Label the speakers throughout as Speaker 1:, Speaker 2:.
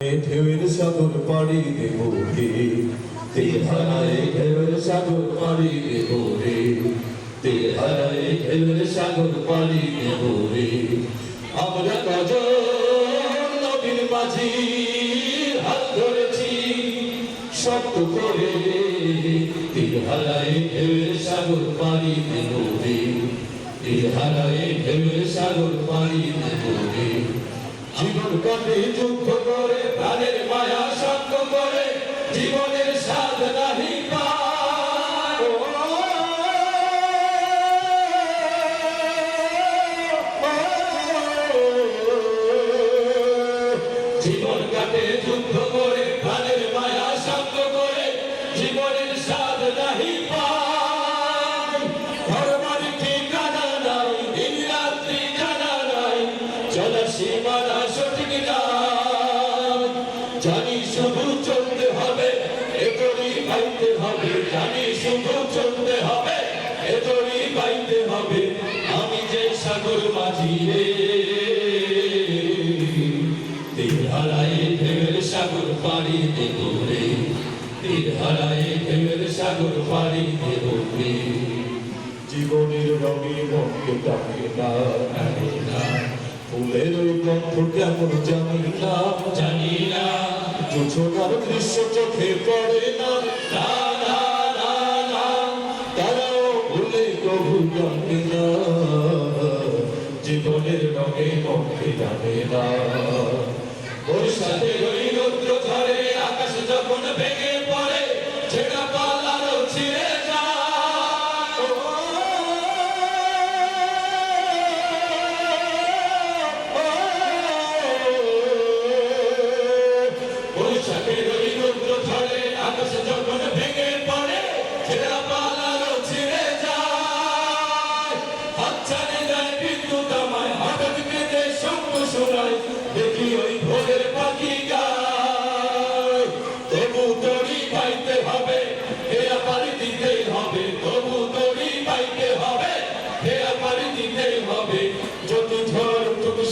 Speaker 1: ঢেউয়ের সাগর পাড়ি দেব রে তেহারায় ঢেউয়ের সাগর পাড়ি দেব রে তেহারায় ঢেউয়ের সাগর পাড়ি দেব রে আমরা কজ নবীর মাঝি হাত ধরেছি শক্ত করে তেহারায় ঢেউয়ের সাগর পাড়ি দেব রে তেহারায় ঢেউয়ের সাগর পাড়ি দেব রে জীবন কাটে যুদ্ধ করে প্রাণের মায়া সঙ্গ করে জীবনের স্বাদ নাহি পায়। জানি শুধু চলতে হবে এতরি পাইতে হবে। জানি শুধু চলতে হবে এতরি পাইতে হবে। আমি যে সাগর মাঝি রে হারায় ঢেউয়ের সাগর পাড়ি দেব রে। তীর হারায় ঢেউয়ের সাগর পাড়ি দেব রে। জীবনের রঙে মনকে ডাকে না ডাকে না। ফুলের গন্ধ কেমন জানি না। জানি না। জোছনার দৃশ্য চোখে পড়ে না। না না না না তারাও ভুলে কবু জীবনের রঙে মনকে জানে না।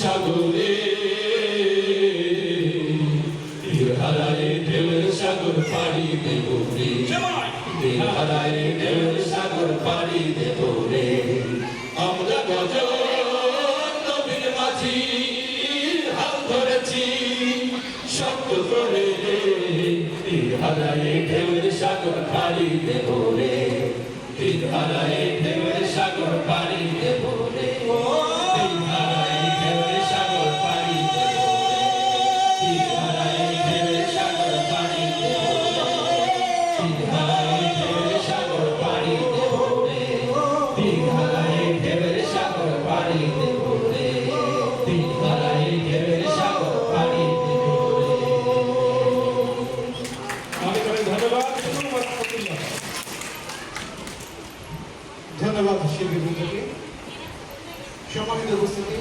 Speaker 1: সাগরে হারায় ঢেউয়ের সাগর পাড়ি দেব রে হারায় ঢেউয়ের সাগর পাড়ি দেব রে করে তীর হারায় ঢেউয়ের সাগর পাড়ি দেব রে তীর হারায় ঢেউয়ের সাগর পাড়ি দেব
Speaker 2: ধন্যবাদ শিল্পী বন্ধুকে সম্মানিত উপস্থিতি।